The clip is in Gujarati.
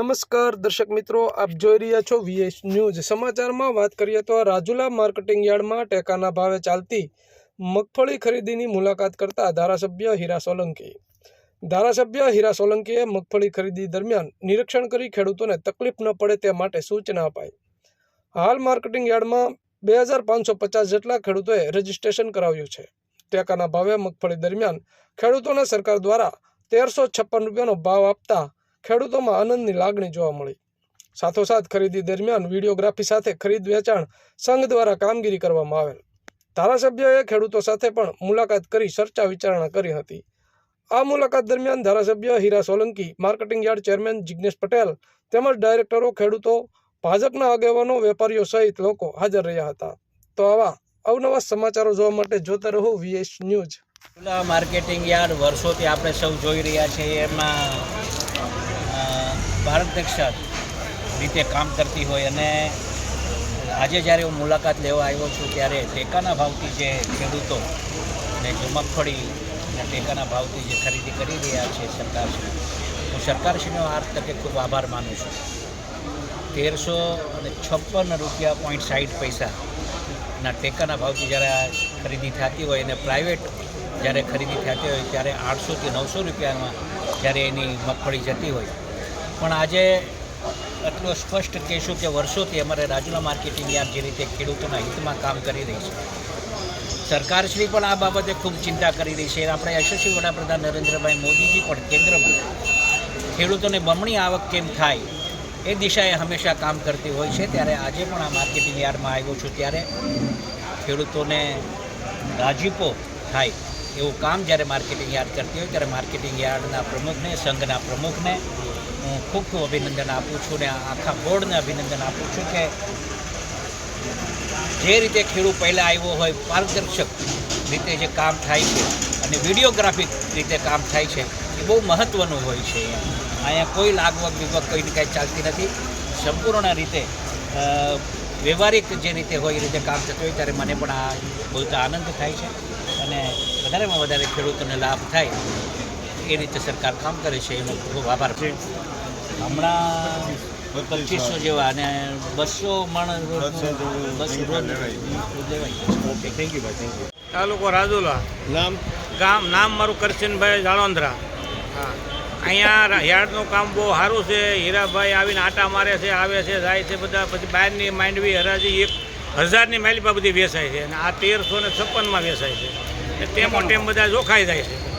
નમસ્કાર દર્શક મિત્રો, આપ જોઈ રહ્યા છો વીએસ ન્યૂઝ સમાચારમાં વાત કરીએ તો રાજુલા માર્કેટિંગ યાર્ડમાં ટેકાના ભાવે ચાલતી મગફળી ખરીદીની મુલાકાત કરતા ધારાસભ્ય હીરા સોલંકી. ધારાસભ્ય હીરા સોલંકીએ મગફળી ખરીદી દરમિયાન નિરીક્ષણ કરી ખેડૂતોને તકલીફ ન પડે તે માટે સૂચના અપાઈ. હાલ માર્કેટિંગ યાર્ડમાં બે હજાર પાંચસો પચાસ જેટલા ખેડૂતોએ રજીસ્ટ્રેશન કરાવ્યું છે. ટેકાના ભાવે મગફળી દરમિયાન ખેડૂતોને સરકાર દ્વારા તેરસો છપ્પન રૂપિયાનો ભાવ આપતા ખેડૂતોમાં આનંદની લાગણી જોવા મળી. સાથોસાથ ખરીદી દરમિયાન વિડીયોગ્રાફી સાથે ખરીદ વેચાણ સંઘ દ્વારા કામગીરી કરવામાં આવેલ. ધારાસભ્યોએ ખેડૂતો સાથે પણ મુલાકાત કરી ચર્ચા વિચારણા કરી હતી. આ મુલાકાત દરમિયાન ધારાસભ્ય Hira Solanki, marketing yard chairman Jignesh Patel તેમજ ડાયરેક્ટરો, ખેડૂતો, ભાજપના આગેવાનો, વેપારીઓ સહિત લોકો હાજર રહ્યા હતા. તો આવા અવનવા સમાચારો જોવા માટે જોતા રહો વીએસ ન્યૂઝ. માર્કેટિંગ યાર્ડ વર્ષોથી આપણે સૌ જોઈ રહ્યા છીએ. એમાં ભારત રીતે કામ કરતી હોય અને આજે જ્યારે હું મુલાકાત લેવા આવ્યો છું, ત્યારે ટેકાના ભાવથી જે ખેડૂતો ને જે મગફળી અને ટેકાના ભાવથી જે ખરીદી કરી રહ્યા છે સરકારશ્રી, હું સરકારશ્રીનો આ તકે ખૂબ આભાર માનું છું. તેરસો અને છપ્પન રૂપિયા પોઈન્ટ સાઠ પૈસા ના ટેકાના ભાવથી જ્યારે ખરીદી થતી હોય અને પ્રાઇવેટ જ્યારે ખરીદી થતી હોય, ત્યારે આઠસોથી નવસો રૂપિયામાં જ્યારે એની મગફળી જતી હોય પણ આજે એટલો સ્પષ્ટ કહેશું કે વર્ષોથી અમારે રાજુલા માર્કેટિંગ યાર્ડ જે રીતે ખેડૂતોના હિતમાં કામ કરી રહી છે. સરકારશ્રી પણ આ બાબતે ખૂબ ચિંતા કરી રહી છે. આપણે યશસ્વી વડાપ્રધાન નરેન્દ્રભાઈ મોદીજી પણ કેન્દ્રમાં ખેડૂતોને બમણી આવક કેમ થાય એ દિશાએ હંમેશા કામ કરતી હોય છે. ત્યારે આજે પણ આ માર્કેટિંગ યાર્ડમાં આવ્યો છું ત્યારે ખેડૂતોને રાજીપો થાય એવું કામ જ્યારે માર્કેટિંગ યાર્ડ કરતી હોય ત્યારે માર્કેટિંગ યાર્ડના પ્રમુખને, સંઘના પ્રમુખને હું ખૂબ ખૂબ અભિનંદન આપું છું ને આખા બોર્ડને અભિનંદન આપું છું કે જે રીતે ખેડૂત પહેલાં આવ્યો હોય, પારદર્શક રીતે જે કામ થાય છે અને વિડીયોગ્રાફિક રીતે કામ થાય છે, એ બહુ મહત્ત્વનું હોય છે. અહીંયા કોઈ લાગવગ વિગવગ કોઈને કાંઈ ચાલતી નથી. સંપૂર્ણ રીતે વ્યવહારિક જે રીતે હોય, એ રીતે કામ થતું હોય, ત્યારે મને પણ આ જ આનંદ થાય છે અને વધારેમાં વધારે ખેડૂતોને લાભ થાય એ રીતે સરકાર કામ કરે છે. એનો ખૂબ આભાર હમણાં પચીસો જેવા અને બસો માણસ બસો રોજ થેન્ક યુ ભાઈ થેન્ક યુ તાલુકો રાજુલા. નામ? ગામ નામ મારું કરશનભાઈ જાળવંદરા. હા. અહીંયા યાર્ડનું કામ બહુ સારું છે. હીરાભાઈ આવીને આટા મારે છે આવે છે જાય છે બધા. પછી બહારની માંડવી હરાજી એક હજારની માલિપા બધી વેચાય છે. અને આ તેરસો ને છપ્પનમાં વેચાય છે. ટેમો તેમાં ટેમ બધા જોખાઈ જાય છે.